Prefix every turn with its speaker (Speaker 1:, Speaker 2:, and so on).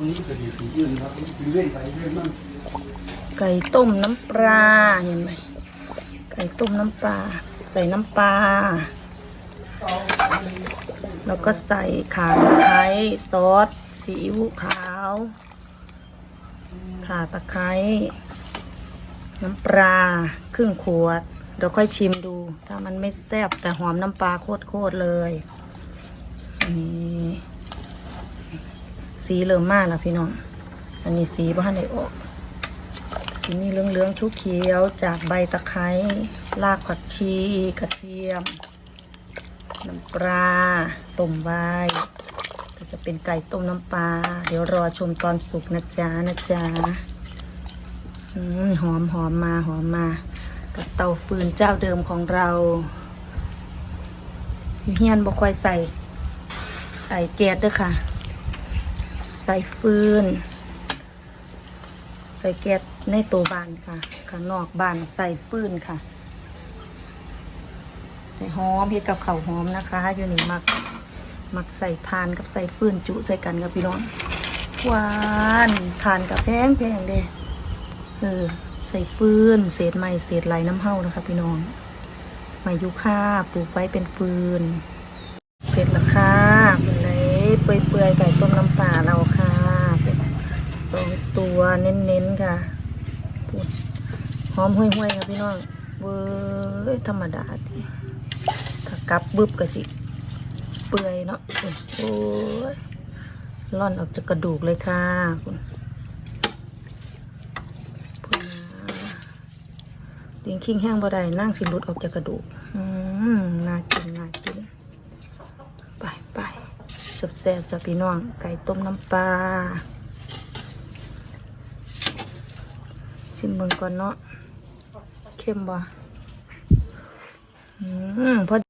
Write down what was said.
Speaker 1: รงนี้ก็ดีถึงยืนครับถึงเล่นไปเล่นมัน
Speaker 2: ไก่ต้มน้ำปลาเห็นไหมไก่ต้มน้ำปลาใส่น้ำปลาแล้วก็ใส่ข่าตะไคร้ซอสซีอิ๊วขาวข่าตะไคร้น้ำปลาครึ่งขวดเดี๋ยวค่อยชิมดู ถ้ามันไม่แซ่บแต่หอมน้ำปลาโคตรๆเลยนี่ สีเริ่มมากแล้วพี่น้อง อันนี้สีบ้านไหนออก สีนี้เหลืองๆชุกเขียวจากใบตะไคร้รากผักชีกระเทียมน้ำปลาต้มไว้ก็จะเป็นไก่ต้มน้ำปลาเดี๋ยวรอชมตอนสุกนะจ๊ะนะจ๊ะหอมหอมมาหอมมา กับเตาฟืนเจ้าเดิมของเราอยู่เฮียนบ่ค่อยใส่ไอแก๊สด้วยค่ะ ส่ฟืน ใส่แก๊สในตัวบ้านค่ะ ข้างนอกบ้านใส่ฟืนค่ะใส่หอมเห็ดกับข้าวหอมนะคะ อยู่นี่มักมักใส่ทานกับใส่ฟืนจุใส่กันกับพี่น้องหวานทานกับแพงแพงเด้เออใส่ฟืนเศษไม้เศษไหลน้ำเห่านะคะ พี่น้องไม้ยูคาปลูกไว้เป็นฟืนเสร็จแล้วค่ะเป็นไรเปื่อยๆไก่ต้มน้ำปลาเราค่ะเป็นสองตั วเน้นๆค่ะหอมห่วยๆค่ะพี่น้องเว้ยธรรมดาดิถ้ากลับบึบก็สิ เปื่อยเนาะโอ้ยร่อนออกจากกระดูกเลยค่ะคุณพูดนะดิงคิงแห้งบ่ได้นั่งสิหลุดออกจากกระดูก อืมน่ากินน่ากิน ไปไปสับแซ่บๆจ้ะพี่น้อง ไก่ต้มน้ำปลา ชิมเบิ่งก่อนเนาะ เข้มบ่อืมพอ